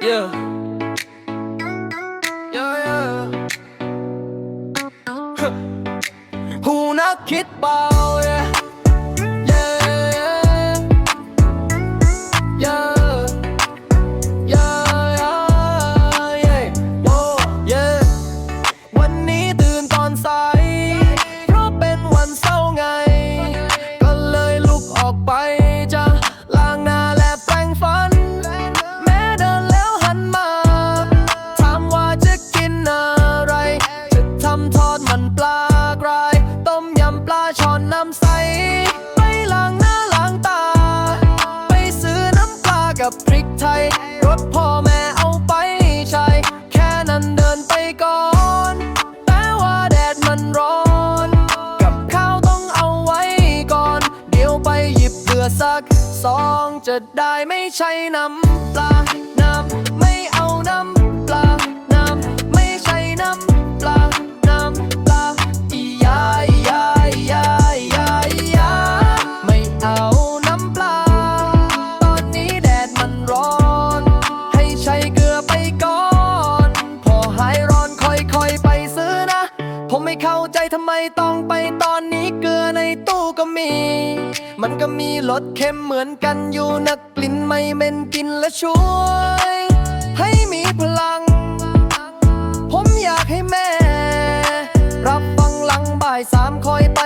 Yeah. Yeah, yeah. หูนักคิดเบา yeah. Yeah. Yeah. Yeah, yeah, yeah. yeah yeah. วันนี้ตื่นตอนสาย อนปลากราย ต้มยำปลาช่อนน้ำใส ไปล้างหน้าล้างตา ไปซื้อน้ำปลากับพริกไทย รถพ่อแม่เอาไปใช้ แค่นั้นเดินไปก่อน แต่ว่าแดดมันร้อน กับข้าวต้องเอาไว้ก่อน เดี๋ยวไปหยิบเกลือสักสองจะได้ไม่ใช่น้ำปลา ใจทำไมต้องไปตอนนี้เกลือในตู้ก็มี มันก็มีรสเค็มเหมือนกันอยู่นักลิ่นไม่เหม็นกินและช่วยให้มีพลัง ผมอยากให้แม่ รับฟังหลังบ่ายสามคอยไป